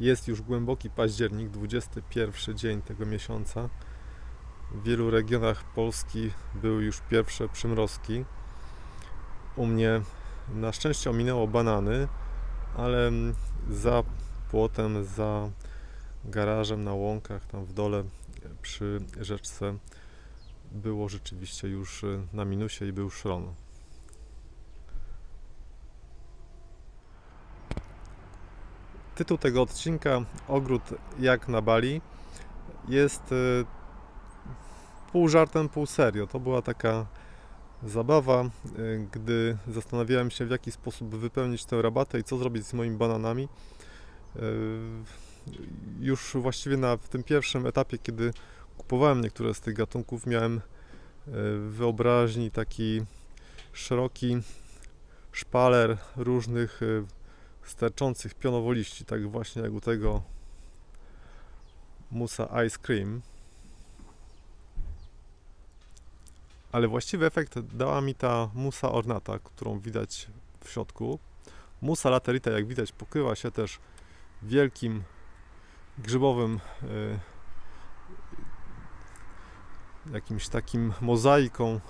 Jest już głęboki październik, 21 dzień tego miesiąca. W wielu regionach Polski były już pierwsze przymrozki. U mnie na szczęście ominęło banany, ale za płotem, za garażem na łąkach, tam w dole przy rzeczce było rzeczywiście już y, na minusie i był szron. Tytuł tego odcinka Ogród jak na Bali jest y, pół żartem, pół serio. To była taka zabawa, y, gdy zastanawiałem się w jaki sposób wypełnić tę rabatę i co zrobić z moimi bananami. Y, Już właściwie na w tym pierwszym etapie, kiedy kupowałem niektóre z tych gatunków, miałem w wyobraźni taki szeroki szpaler różnych sterczących pionowo liści, tak właśnie jak u tego musa Ice Cream. Ale właściwy efekt dała mi ta musa ornata, którą widać w środku. Musa laterita, jak widać, pokrywa się też wielkim grzybowym y, jakimś takim mozaiką.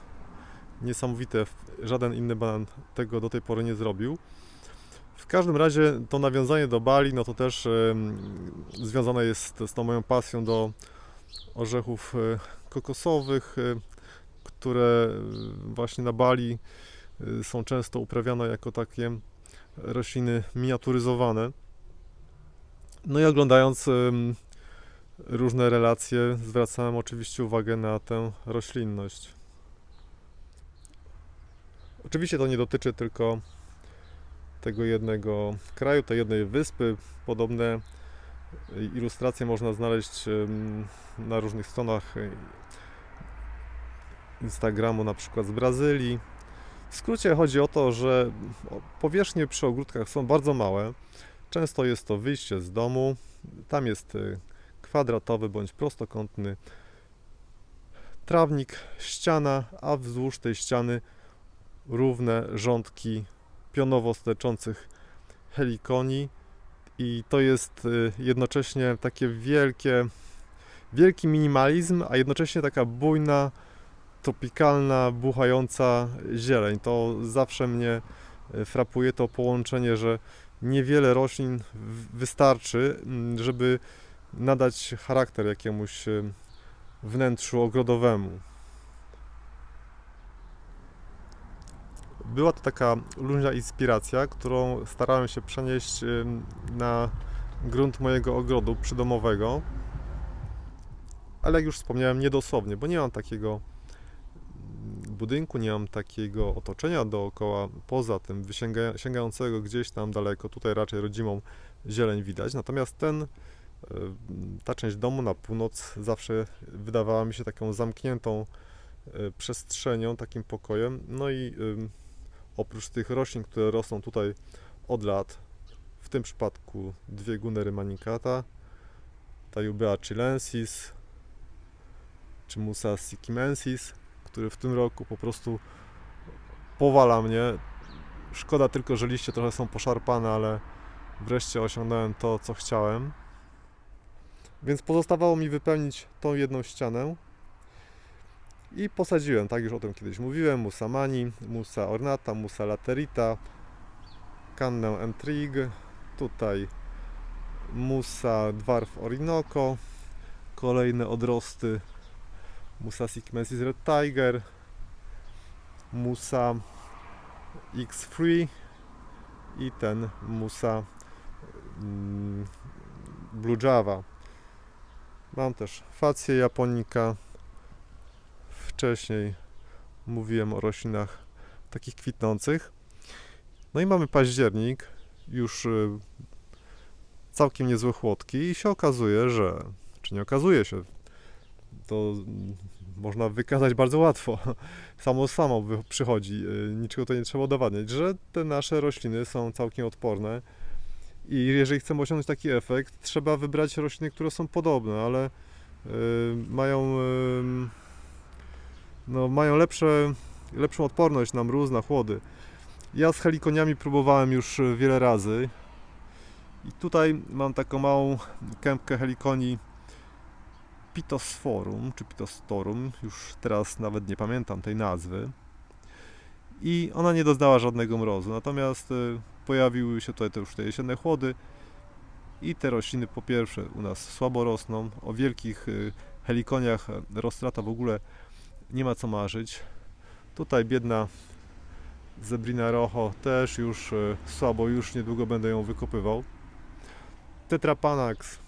Niesamowite, żaden inny banan tego do tej pory nie zrobił. W każdym razie to nawiązanie do Bali, no to też związane jest z tą moją pasją do orzechów e, kokosowych, e, które e, właśnie na Bali są często uprawiane jako takie rośliny miniaturyzowane. No i oglądając różne relacje, zwracałem oczywiście uwagę na tę roślinność. Oczywiście to nie dotyczy tylko tego jednego kraju, tej jednej wyspy. Podobne ilustracje można znaleźć na różnych stronach Instagramu, na przykład z Brazylii. W skrócie chodzi o to, że powierzchnie przy ogródkach są bardzo małe. Często jest to wyjście z domu. Tam jest e, kwadratowy bądź prostokątny trawnik, ściana, a wzdłuż tej ściany równe rządki pionowo sterczących helikonii i to jest y, jednocześnie takie wielkie, wielki minimalizm, a jednocześnie taka bujna, tropikalna, buchająca zieleń. To zawsze mnie y, frapuje to połączenie, że niewiele roślin wystarczy, mm, żeby nadać charakter jakiemuś y, wnętrzu ogrodowemu. Była to taka luźna inspiracja, którą starałem się przenieść na grunt mojego ogrodu przydomowego. Ale jak już wspomniałem, niedosłownie, bo nie mam takiego mm, budynku, nie mam takiego otoczenia dookoła, poza tym sięgającego gdzieś tam daleko. Tutaj raczej rodzimą zieleń widać. Natomiast ten, y, ta część domu na północ zawsze wydawała mi się taką zamkniętą y, przestrzenią, takim pokojem. No i oprócz tych roślin, które rosną tutaj od lat, w tym przypadku dwie gunery manicata, Tayubea chilensis, czy Musa sikimensis, który w tym roku po prostu powala mnie. Szkoda tylko, że liście trochę są poszarpane, ale wreszcie osiągnąłem to, co chciałem. Więc pozostawało mi wypełnić tą jedną ścianę i posadziłem, tak już o tym kiedyś mówiłem, Musa Mani, Musa Ornata, Musa Laterita, Kannę Entrig, tutaj Musa Dwarf Orinoco, kolejne odrosty Musa Sigmensis Red Tiger, Musa X3 i ten Musa mm, Blue Java. Mam też fację japonika, wcześniej mówiłem o roślinach takich kwitnących. No i mamy październik, już y, całkiem niezłe chłodki i się okazuje, że, czy nie okazuje się, to mm, można wykazać bardzo łatwo, samo samo przychodzi, y, niczego to nie trzeba udowadniać, że te nasze rośliny są całkiem odporne i jeżeli chcemy osiągnąć taki efekt, trzeba wybrać rośliny, które są podobne, ale y, mają no, mają lepsze, lepszą odporność na mróz, na chłody. Ja z helikoniami próbowałem już wiele razy I tutaj mam taką małą kępkę helikonii Pitosforum, czy Pitostorum, już teraz nawet nie pamiętam tej nazwy. I ona nie doznała żadnego mrozu, natomiast y, pojawiły się tutaj te już te jesienne chłody i te rośliny po pierwsze u nas słabo rosną, o wielkich y, helikoniach roztrata w ogóle nie ma co marzyć. Tutaj biedna Zebrina Rojo też już y, słabo, już niedługo będę ją wykopywał. Tetrapanax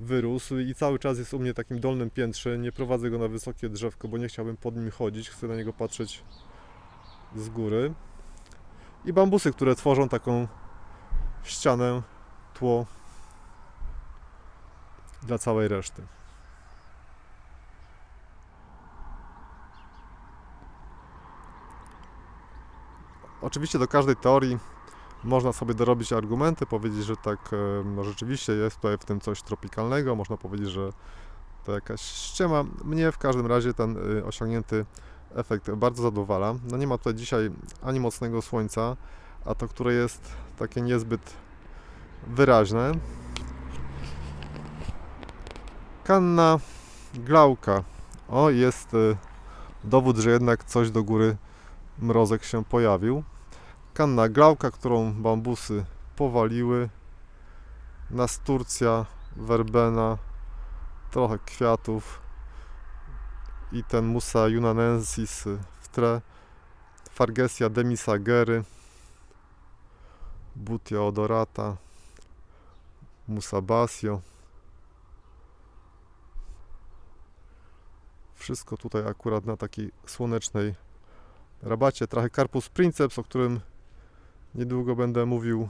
wyrósł i cały czas jest u mnie takim dolnym piętrze. Nie prowadzę go na wysokie drzewko, bo nie chciałbym pod nim chodzić. Chcę na niego patrzeć z góry. I bambusy, które tworzą taką ścianę, tło dla całej reszty. Oczywiście do każdej teorii można sobie dorobić argumenty, powiedzieć, że tak e, no rzeczywiście jest tutaj w tym coś tropikalnego, można powiedzieć, że to jakaś ściema. Mnie w każdym razie ten y, osiągnięty efekt bardzo zadowala. No nie ma tutaj dzisiaj ani mocnego słońca, a to, które jest takie niezbyt wyraźne. Kanna Glauka. O, jest y, dowód, że jednak coś do góry mrozek się pojawił. Kanna Glauka, którą bambusy powaliły. Nasturcja, werbena, trochę kwiatów i ten Musa Junanensis w tle. Fargesia demisagery, Butia odorata, Musa basio. Wszystko tutaj akurat na takiej słonecznej rabacie. Trochę Carpus princeps, o którym niedługo będę mówił.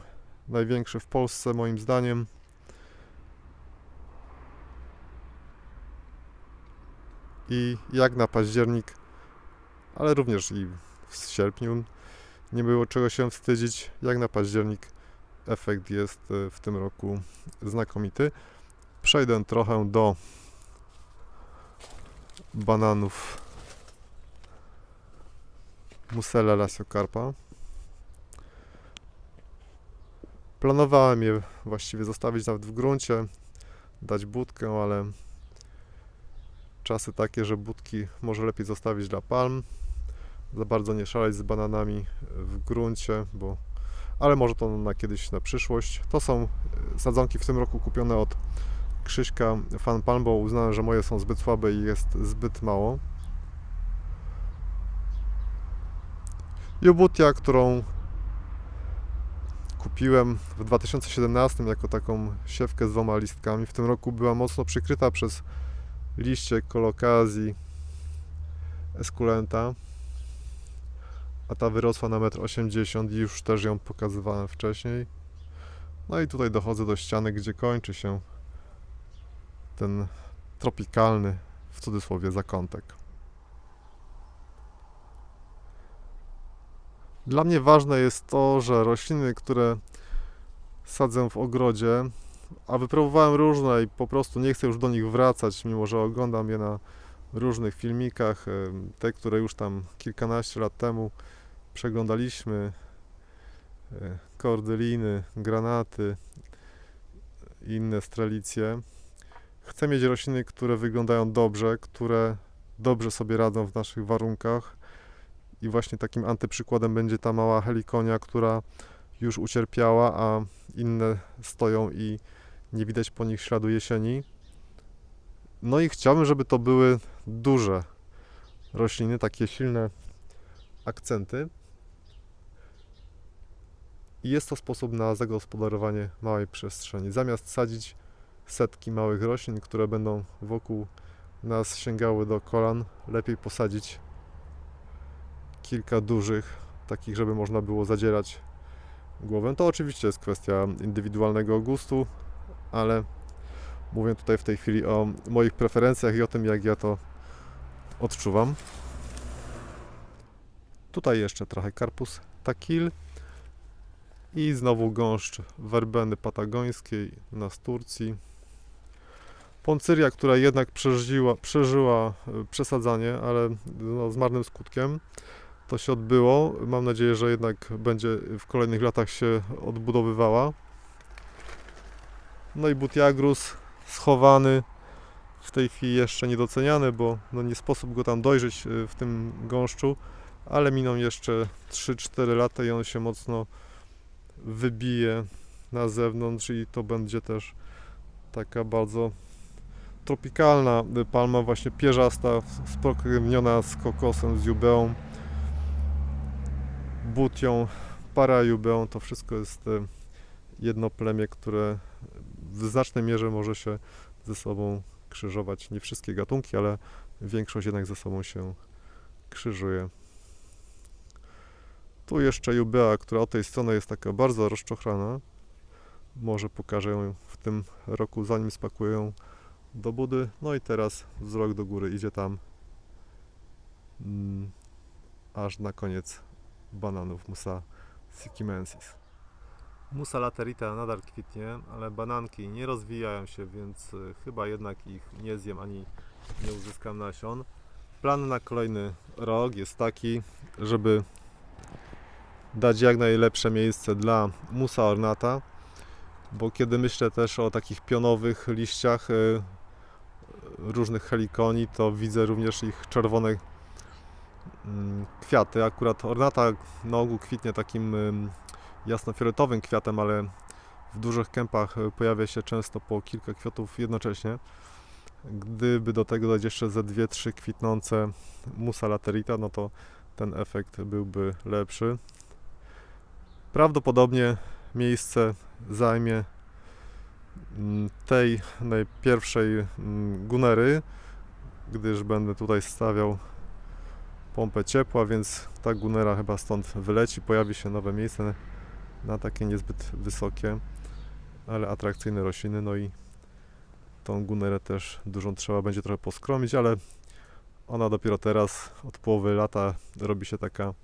Największy w Polsce moim zdaniem. I jak na październik, ale również i w sierpniu nie było czego się wstydzić. Jak na październik efekt jest e, w tym roku znakomity. Przejdę trochę do bananów Musella Lasiocarpa. Planowałem je właściwie zostawić nawet w gruncie, dać budkę, ale czasy takie, że budki może lepiej zostawić dla palm. Za bardzo nie szaleć z bananami w gruncie, bo ale może to na kiedyś na przyszłość. To są e, sadzonki w tym roku kupione od Krzyśka Fan Palm, bo uznałem, że moje są zbyt słabe i jest zbyt mało. Jubutia, którą kupiłem w 2017 jako taką siewkę z dwoma listkami. W tym roku była mocno przykryta przez liście kolokazji eskulenta, a ta wyrosła na 1,80 m i już też ją pokazywałem wcześniej. No i tutaj dochodzę do ściany, gdzie kończy się ten tropikalny, w cudzysłowie, zakątek. Dla mnie ważne jest to, że rośliny, które sadzę w ogrodzie, a wypróbowałem różne i po prostu nie chcę już do nich wracać, mimo że oglądam je na różnych filmikach, te, które już tam kilkanaście lat temu przeglądaliśmy, e, kordyliny, granaty, inne strelicje. Chcę mieć rośliny, które wyglądają dobrze, które dobrze sobie radzą w naszych warunkach i właśnie takim antyprzykładem będzie ta mała helikonia, która już ucierpiała, a inne stoją i nie widać po nich śladu jesieni. No i chciałbym, żeby to były duże rośliny, takie silne akcenty. I jest to sposób na zagospodarowanie małej przestrzeni. Zamiast sadzić setki małych roślin, które będą wokół nas sięgały do kolan, lepiej posadzić kilka dużych, takich, żeby można było zadzierać głowę. To oczywiście jest kwestia indywidualnego gustu, ale mówię tutaj w tej chwili o moich preferencjach i o tym, jak ja to odczuwam. Tutaj jeszcze trochę karpus takil i znowu gąszcz werbeny patagońskiej na Turcji. Poncyria, która jednak przeżyła, przeżyła e, przesadzanie, ale no, z marnym skutkiem. To się odbyło. Mam nadzieję, że jednak będzie w kolejnych latach się odbudowywała. No i Butiagrus schowany, w tej chwili jeszcze niedoceniany, bo no nie sposób go tam dojrzeć y, w tym gąszczu, ale miną jeszcze 3-4 lata i on się mocno wybije na zewnątrz i to będzie też taka bardzo tropikalna palma, właśnie pierzasta, spokrewniona z kokosem, z jubeą, butią, parajubeą. To wszystko jest y, jedno plemię, które w znacznej mierze może się ze sobą krzyżować. Nie wszystkie gatunki, ale większość jednak ze sobą się krzyżuje. Tu jeszcze jubea, która od tej strony jest taka bardzo rozczochrana. Może pokażę ją w tym roku, zanim spakuję do budy. No i teraz wzrok do góry idzie tam mm, aż na koniec bananów Musa sikimensis. Musa laterita nadal kwitnie, ale bananki nie rozwijają się, więc y, chyba jednak ich nie zjem ani nie uzyskam nasion. Plan na kolejny rok jest taki, żeby dać jak najlepsze miejsce dla musa ornata, bo kiedy myślę też o takich pionowych liściach y, różnych helikonii, to widzę również ich czerwone kwiaty. Akurat ornata na ogół kwitnie takim ym, jasnofioletowym kwiatem, ale w dużych kępach y, pojawia się często po kilka kwiatów jednocześnie. Gdyby do tego dać jeszcze ze dwie, trzy kwitnące musa laterita, no to ten efekt byłby lepszy. Prawdopodobnie miejsce zajmie mm, tej najpierwszej mm, gunery, gdyż będę tutaj stawiał pompę ciepła, więc ta gunera chyba stąd wyleci, pojawi się nowe miejsce na takie niezbyt wysokie, ale atrakcyjne rośliny, no i tą gunerę też dużą trzeba będzie trochę poskromić, ale ona dopiero teraz od połowy lata robi się taka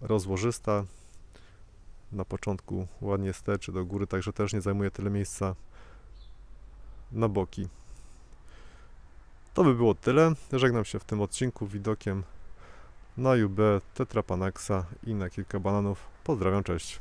rozłożysta. Na początku ładnie sterczy do góry, także też nie zajmuje tyle miejsca na boki. To by było tyle. Żegnam się w tym odcinku widokiem na UB, Tetrapanaxa i na kilka bananów. Pozdrawiam, cześć.